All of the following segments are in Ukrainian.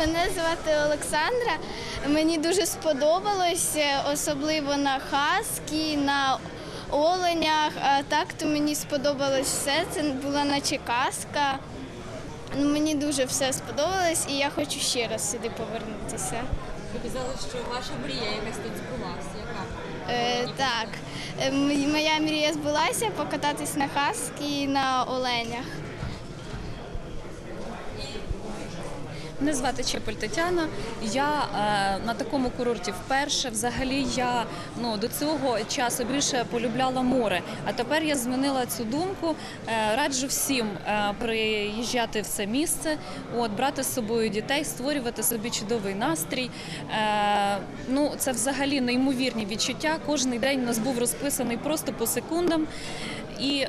Мене звати Олександра. Мені дуже сподобалось, е, особливо на хаскі, на оленях. А так то мені сподобалось все. Це була наче казка. Ну, Мені дуже все сподобалось і я хочу ще раз сюди повернутися. Ви казали, що ваша мрія якась тут збулася. Яка? Е, так, Е, моя мрія збулася покататись на хаскі і на оленях. Мене звати Чепель Тетяна. Я е, на такому курорті вперше. Взагалі я ну до цього часу більше полюбляла море. А тепер я змінила цю думку. Е, раджу всім е, приїжджати в це місце, от брати з собою дітей, створювати собі чудовий настрій. Е, ну це взагалі неймовірні відчуття. Кожний день у нас був розписаний просто по секундам. І е,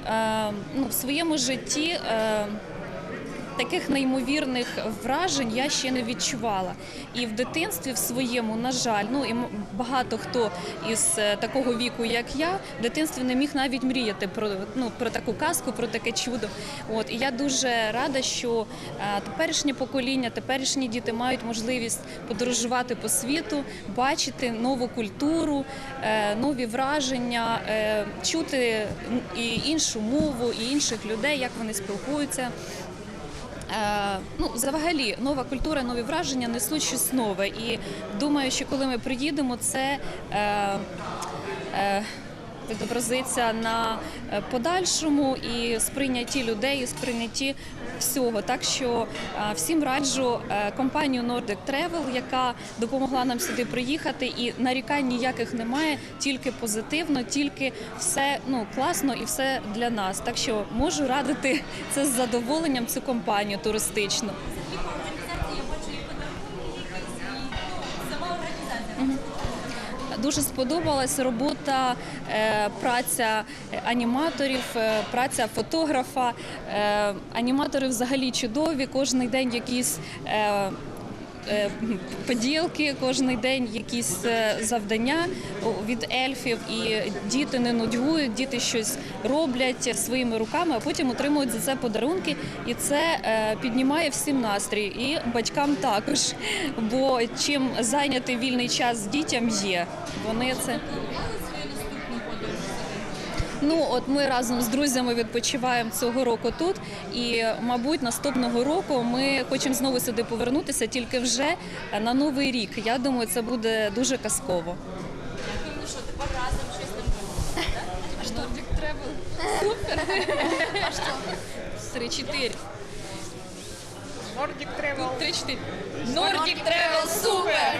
ну, в своєму житті. Е, Таких неймовірних вражень я ще не відчувала. І в дитинстві в своєму, на жаль, ну і багато хто із е, такого віку, як я, в дитинстві не міг навіть мріяти про ну про таку казку, про таке чудо. От і я дуже рада, що е, теперішнє покоління, теперішні діти мають можливість подорожувати по світу, бачити нову культуру, е, нові враження, чути і іншу мову, і інших людей, як вони спілкуються. Е, ну, взагалі, нова культура, нові враження несуть щось нове. І думаю, що коли ми приїдемо, це е, е, відобразиться на е, подальшому і сприйнятті людей, і сприйнятті всього. Так що е, всім раджу е, компанію Nordic Travel, яка допомогла нам сюди приїхати, і нарікань ніяких немає, тільки позитивно, тільки все ну класно і все для нас. Так що можу радити це з задоволенням цю компанію туристичну. Дуже сподобалась робота, е, праця аніматорів, е, праця фотографа. Е, Аніматори взагалі чудові. Кожен день якісь. Е, Поділки кожен день якісь е, завдання від ельфів, і діти не нудьгують, діти щось роблять своїми руками, а потім отримують за це подарунки, і це е, піднімає всім настрій, і батькам також. Бо чим зайняти вільний час дітям є, вони це. Ну от ми разом з друзями відпочиваємо цього року тут, і мабуть наступного року ми хочемо знову сюди повернутися, тільки вже на новий рік. Я думаю, це буде дуже казково. Ну що, тепер разом щось там буде. А що Nordic Travel? Супер. А що? Три-чотири. Nordic Travel. Три-чотири. Nordic Travel супер!